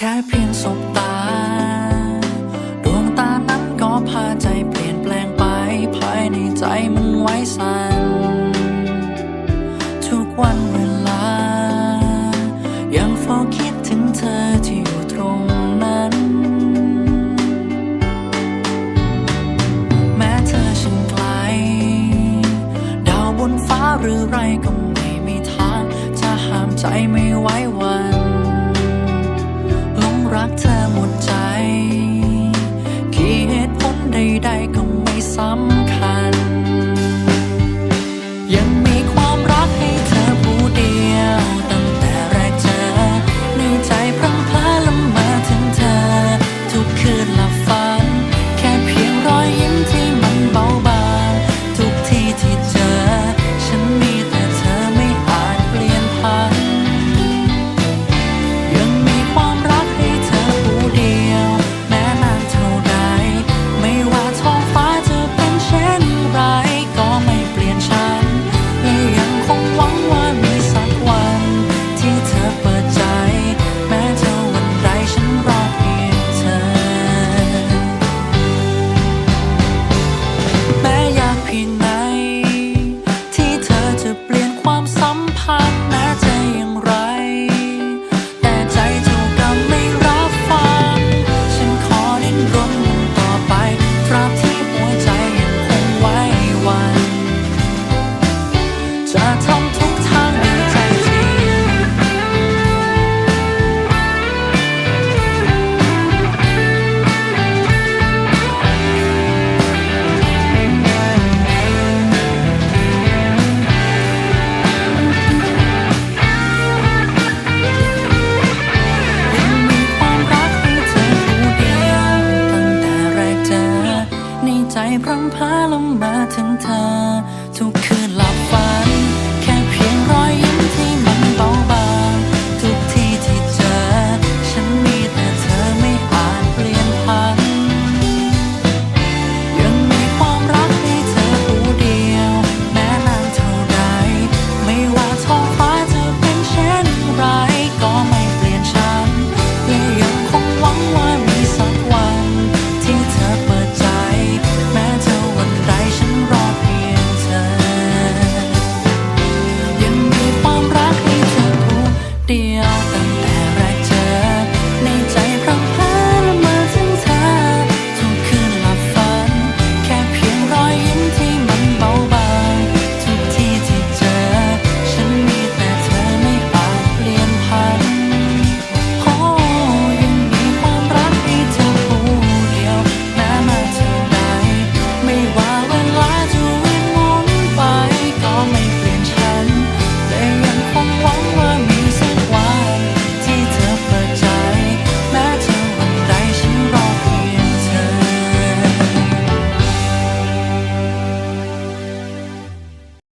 แค่เพียงสบตา ดวงตานั้นก็พาใจเปลี่ยนแปลงไป ภายในใจมันไว้สั่นทุกวันเวลา ยังเฝ้าคิดถึงเธอที่อยู่ตรงนั้น แม้เธอฉันไกล ดาวบนฟ้าหรือไรก็ไม่มีทาง จะห้ามใจไม่ไหว จะทำทุกทางในใจที่ความรักให้เธอผู้เดียว ตั้งแต่แรกเจอในใจพรำพาลงมาถึงเธอ ทุกคืน เดียว